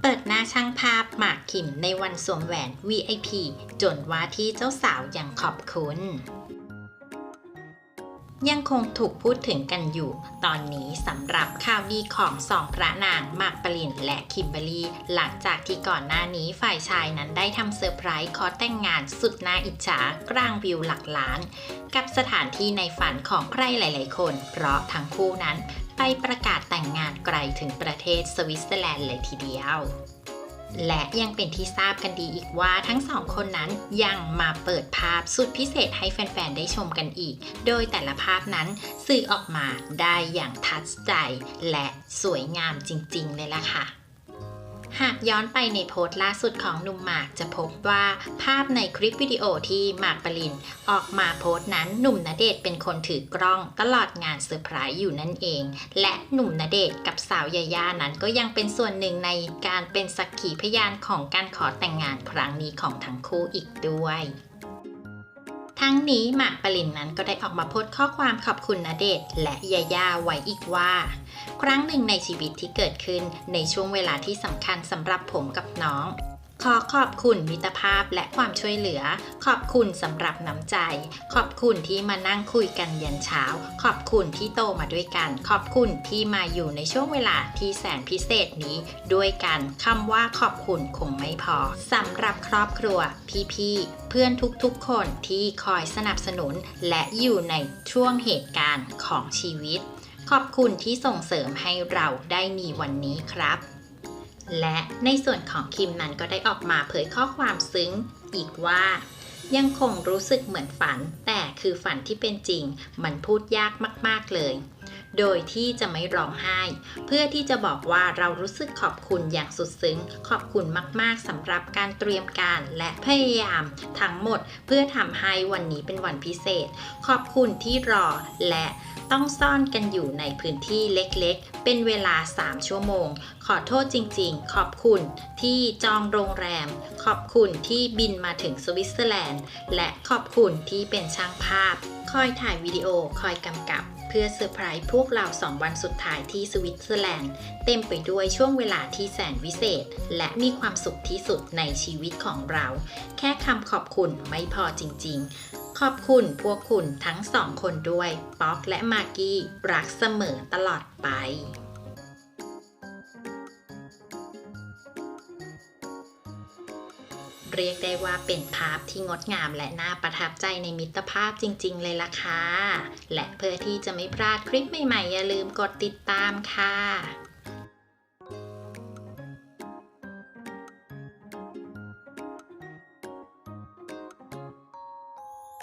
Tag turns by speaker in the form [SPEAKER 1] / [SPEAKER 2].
[SPEAKER 1] เปิดหน้าช่างภาพหมากขิมในวันสวมแหวน VIP จนว่าที่เจ้าสาวอย่างขอบคุณ ยังคงถูกพูดถึงกันอยู่ ตอนนี้สำหรับข่าวดีของสองพระนางมากปรินและคิมเบอรรี่ หลังจากที่ก่อนหน้านี้ฝ่ายชายนั้นได้ทำเซอร์ไพรส์ขอแต่งงานสุดน่าอิจฉากลางวิวหลักล้าน กับสถานที่ในฝันของใครหลาย ๆ คน เพราะทั้งคู่นั้นไปประกาศแต่งงานไกลถึงประเทศสวิตเซอร์แลนด์เลยทีเดียว และยังเป็นที่ทราบกันดีอีกว่าทั้งสองคนนั้นยังมาเปิดภาพสุดพิเศษให้แฟนๆ ได้ชมกันอีก โดยแต่ละภาพนั้นสื่อออกมาได้อย่างทัดใจ และสวยงามจริงๆ เลยล่ะค่ะ หากย้อนไปในโพสต์ล่าสุดของหนุ่มหมากจะพบว่าภาพในคลิปวิดีโอที่หมากปรินออกมาโพสต์นั้นหนุ่มณเดชน์เป็นคนถือกล้องตลอดงานเซอร์ไพรส์อยู่นั่นเอง และหนุ่มณเดชน์กับสาวยาย่านั้นก็ยังเป็นส่วนหนึ่งในการเป็นสักขีพยานของการขอแต่งงานครั้งนี้ของทั้งคู่อีกด้วย ทั้งนี้หมากปรินนั้นก็ได้ออกมาโพสต์ข้อความขอบคุณณเดชและยาย่าไว้อีกว่า ครั้งหนึ่งในชีวิตที่เกิดขึ้นในช่วงเวลาที่สำคัญสำหรับผมกับน้อง ขอขอบคุณมิตรภาพและความช่วยเหลือ ขอบคุณสำหรับน้ำใจ ขอบคุณที่มานั่งคุยกันยันเช้า ขอบคุณที่โตมาด้วยกัน ขอบคุณที่มาอยู่ในช่วงเวลาที่แสนพิเศษนี้ ด้วยกันคำว่าขอบคุณคงไม่พอสำหรับครอบครัว พี่ๆเพื่อนทุกๆคนที่คอยสนับสนุน และอยู่ในช่วงเหตุการณ์ของชีวิต ขอบคุณที่ส่งเสริมให้เราได้มีวันนี้ครับ และในส่วนของคิมนั้นก็ได้ออกมาเผยข้อความซึ้งอีกว่า ยังคงรู้สึกเหมือนฝัน แต่คือฝันที่เป็นจริง มันพูดยากมาก ๆ เลย โดยที่จะไม่ร้องไห้ เพื่อที่จะบอกว่าเรารู้สึกขอบคุณอย่างสุดซึ้ง ขอบคุณมากๆสำหรับการเตรียมการและพยายามทั้งหมด เพื่อทำให้วันนี้เป็นวันพิเศษ ขอบคุณที่รอและ ต้องซ่อนกันอยู่ในพื้นที่เล็กๆ เป็นเวลา 3 ชั่วโมง ขอโทษจริงๆ ขอบคุณที่จองโรงแรม ขอบคุณที่บินมาถึงสวิตเซอร์แลนด์ และขอบคุณที่เป็นช่างภาพ คอยถ่ายวิดีโอ คอยกำกับ เพื่อเซอร์ไพรส์พวกเรา2วันสุดท้ายที่สวิตเซอร์แลนด์ เต็มไปด้วยช่วงเวลาที่แสนวิเศษ และมีความสุขที่สุดในชีวิตของเรา แค่คำขอบคุณไม่พอจริง ๆ ขอบคุณพวกคุณทั้งสองคนด้วย ป๊อกและมากกี้ รักเสมอตลอดไปเรียกได้ว่าเป็นภาพที่งดงามและน่าประทับใจในมิตรภาพจริง ๆ เลยล่ะค่ะ และเพื่อที่จะไม่พลาดคลิปใหม่ ๆ อย่าลืมกดติดตามค่ะ